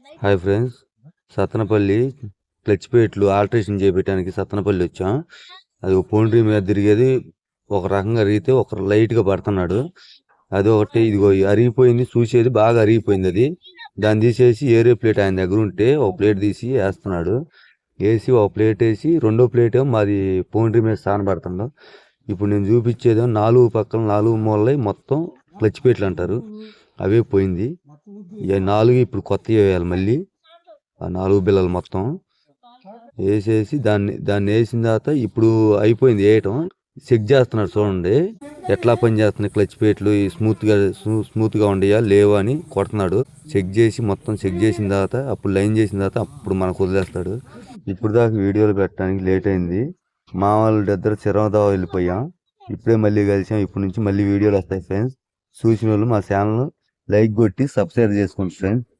Hi friends Sattenapalli clutch ప్లేట్లు alteration చేయించడానికి సత్తనపల్లి వచ్చాం. అది పోండ్రి పౌండ్రీ మీద తిరిగేది. ఒక రకంగా అరిగితే ఒక లైట్గా పడుతున్నాడు. అది ఒకటి ఇదిగో అరిగిపోయింది చూసేది బాగా అరిగిపోయింది అది. దాన్ని తీసేసి ఏరే ప్లేట్ ఆయన దగ్గర ఉంటే ఒక ప్లేట్ తీసి వేస్తున్నాడు. వేసి ఒక ప్లేట్ వేసి రెండో ప్లేట్ మాది పౌండ్రీ మీద స్థానం పడుతుందో. ఇప్పుడు నేను చూపించేదేమో నాలుగు పక్కన నాలుగు మూలలై మొత్తం క్లచ్ ప్లేట్లు అంటారు. అవే పోయింది. ఇక నాలుగు ఇప్పుడు కొత్త వేయాలి మళ్ళీ. ఆ నాలుగు బిల్లలు మొత్తం వేసేసి దాన్ని దాన్ని వేసిన తర్వాత ఇప్పుడు అయిపోయింది వేయటం. చెక్ చేస్తున్నాడు చూడండి. ఎట్లా పని చేస్తున్నాయి క్లచ్ ప్లేట్లు స్మూత్గా స్మూత్గా ఉండయా లేవా అని కొడుతున్నాడు. చెక్ చేసి మొత్తం చెక్ చేసిన తర్వాత అప్పుడు లైన్ చేసిన తర్వాత అప్పుడు మనకు వదిలేస్తాడు. ఇప్పుడు దాకా వీడియోలు పెట్టడానికి లేట్ అయింది. మా వాళ్ళ దగ్గర చిరవదా వెళ్ళిపోయాం. ఇప్పుడే మళ్ళీ కలిసాం. ఇప్పటి నుంచి మళ్ళీ వీడియోలు వస్తాయి ఫ్రెండ్స్. చూసిన వాళ్ళు మా ఛానల్ లైక్ కొట్టి సబ్స్క్రైబ్ చేసుకోండి ఫ్రెండ్స్.